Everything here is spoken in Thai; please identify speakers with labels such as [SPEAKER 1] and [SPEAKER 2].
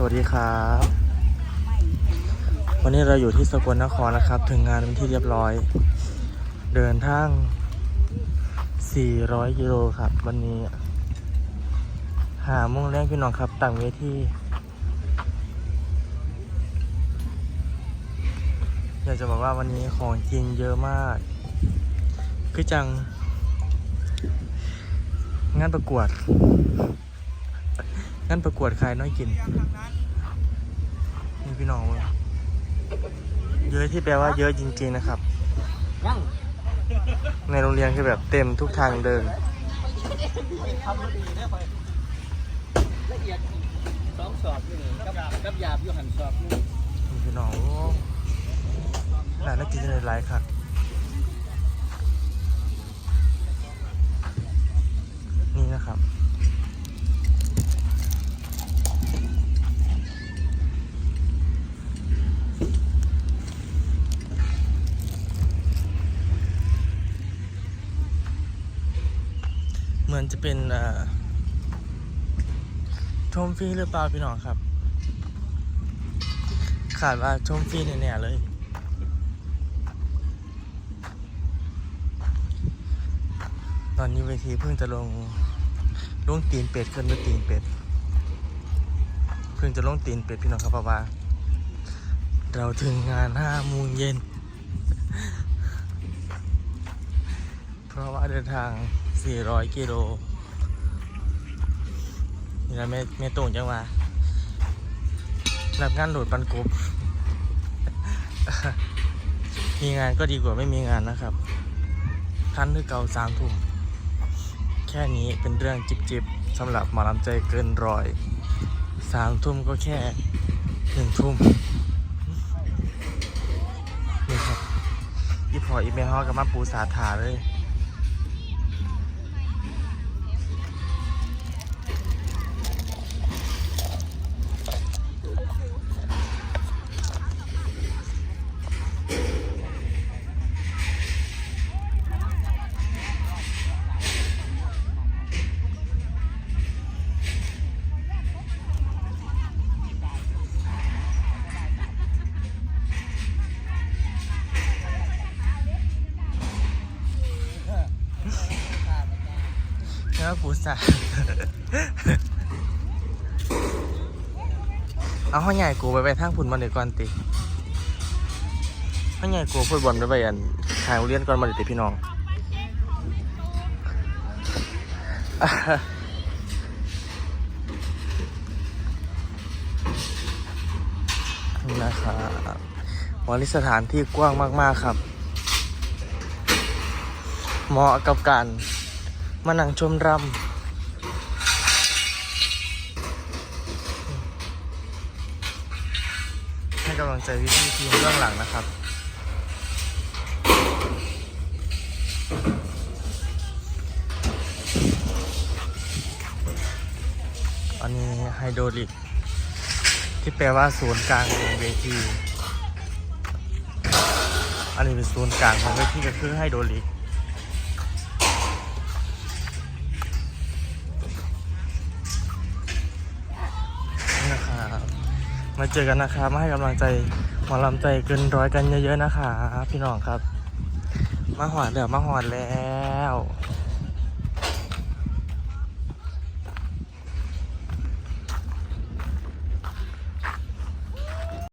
[SPEAKER 1] สวัสดีครับ วันนี้เราอยู่ที่สกลนครนะครับ ถึงงานเป็นที่เรียบร้อย เดินทาง 400กิโลครับ วันนี้ หาโมุ่งแรงพี่น้องครับต่างเวทีอยากจะบอกว่าวันนี้ของจริงเยอะมาก คือจัง งานประกวด งานประกวดใครน้อยกิน นี่พี่น้องเยเยอะที่แปลว่าเยอะจริงๆนะครับ ในโรงเรียนคือแบบเต็มทุกทางเดิน
[SPEAKER 2] ละเอียดสองสอบนี่กับกับยาบอยู่หันสอบ
[SPEAKER 1] นี่พี่น้องโอ้น่าน่ากินเลยหลายครับ เหมือนจะเป็นชมฟรีหรือเปล่าพี่น้องครับ ขาดว่าชมฟรีแน่ๆเลย ตอนนี้เวทีเพิ่งจะลงลงตีนเป็ดขึ้นด้วยตีนเป็ด เพิ่งจะลงตีนเป็ดพี่น้องครับเพราะว่า เราถึงงานห้าโมงเย็น ราะว่าเดินทาง 400 กิโลนี่นะแม่แม่ตรงจังหวะรับงานโหลดปันกบมีงานก็ดีกว่าไม่มีงานนะครับคันที่เก่าสามทุ่ม แค่นี้เป็นเรื่องจิบจิบๆสำหรับหมอลำใจเกินร้อยสามทุ่มก็แค่หนึ่งทุ่มนี่ครับอีพออีเมฮอกับมาปูสาถาเลย แล้วปูสาเอาห้องใหญ่กูไปไปทางพุ่นมาเดี๋ยวก่อนติห้องใหญ่กูฟุตบอลไปไปอันขายโรงเรียนก่อนมาเดี๋ยวติพี่น้องนี่นะครับวันนี้สถานที่กว้างมาก ๆ ครับ เหมาะกับการ มานั่งชมรำ ให้กำลังใจพี่ทีมเบื้องหลังนะครับอันนี้ไฮโดรลิก ที่แปลว่าศูนย์กลางของเวที อันนี้เป็นศูนย์กลางของเวทีก็คือไฮโดรลิก มาเจอกันนะครับมาให้กำลังใจหมอลำใจเกินร้อยกันเยอะๆนะคะ พี่น้องครับ มาหอดเดี๋ยวมาหอดแล้ว